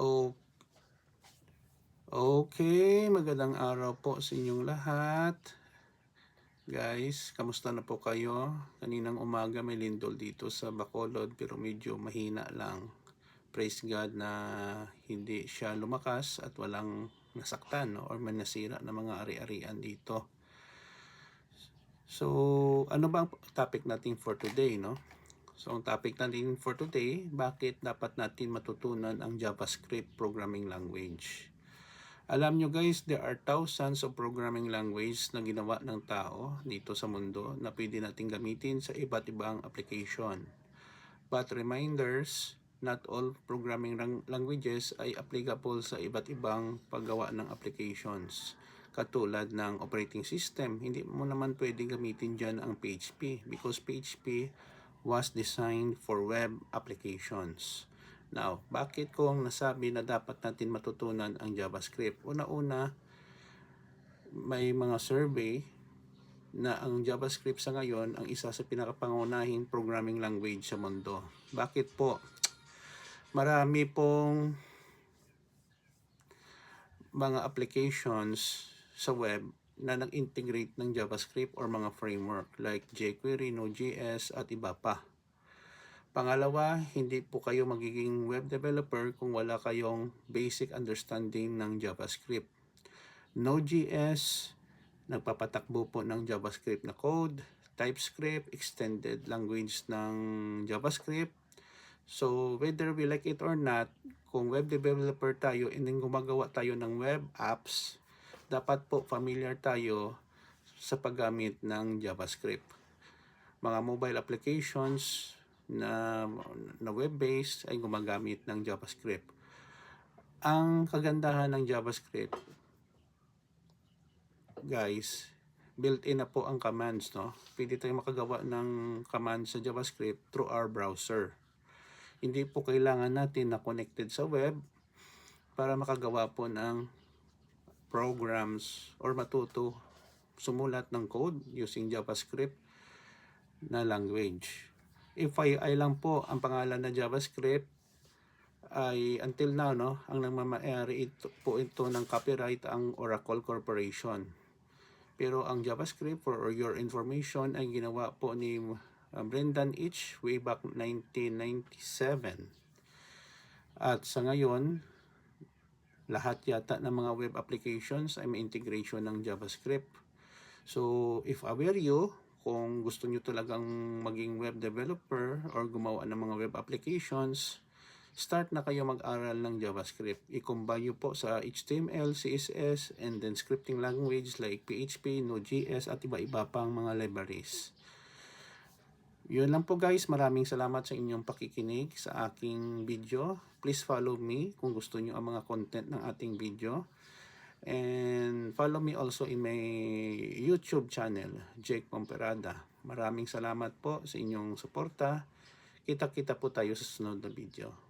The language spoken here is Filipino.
O Okay, magandang araw po sa inyong lahat. Guys, kamusta na po kayo? Kaninang umaga may lindol dito sa Bacolod pero medyo mahina lang. Praise God na hindi siya lumakas at walang nasaktan no? or manasira na mga ari-arian dito. So, ano ba ang topic natin for today, no? So, ang topic natin for today, bakit dapat natin matutunan ang JavaScript programming language? Alam nyo guys, there are thousands of programming language na ginawa ng tao dito sa mundo na pwede natin gamitin sa iba't ibang application. But reminders, not all programming lang- languages ay applicable sa iba't ibang paggawa ng applications. Katulad ng operating system, hindi mo naman pwede gamitin dyan ang PHP because PHP was designed for web applications. Now, bakit ko ang nasabi na dapat natin matutunan ang JavaScript? Una-una, may mga survey na ang JavaScript sa ngayon ang isa sa pinakapangunahing programming language sa mundo. Bakit po? Marami pong mga applications sa web na nag-integrate ng JavaScript or mga framework like jQuery, Node.js at iba pa. Pangalawa, hindi po kayo magiging web developer kung wala kayong basic understanding ng JavaScript. Node.js, nagpapatakbo po ng JavaScript na code, TypeScript, extended language ng JavaScript. So, whether we like it or not, kung web developer tayo and then gumagawa tayo ng web apps, dapat po familiar tayo sa paggamit ng JavaScript. Mga mobile applications, na, na web-based ay gumagamit ng JavaScript. Ang kagandahan ng JavaScript, guys, built-in na po ang commands, no? Pwede tayong makagawa ng commands sa JavaScript through our browser. Hindi po kailangan natin na connected sa web para makagawa po ng programs or matuto sumulat ng code using JavaScript na language. FYI lang po ang pangalan na JavaScript ay until now no ang nagmamayari ito po ito ng copyright ang Oracle Corporation. Pero ang JavaScript for your information ay ginawa po ni uh, Brendan H way back 1997. At sa ngayon lahat yata ng mga web applications ay may integration ng JavaScript. So if aware you kung gusto nyo talagang maging web developer or gumawa ng mga web applications, start na kayo mag-aral ng JavaScript. I-combine nyo po sa HTML, CSS, and then scripting language like PHP, Node.js, at iba-iba pang mga libraries. Yun lang po guys. Maraming salamat sa inyong pakikinig sa aking video. Please follow me kung gusto nyo ang mga content ng ating video. And follow me also in my YouTube channel, Jake Pomperada. Maraming salamat po sa inyong suporta. Kita-kita po tayo sa sunod na video.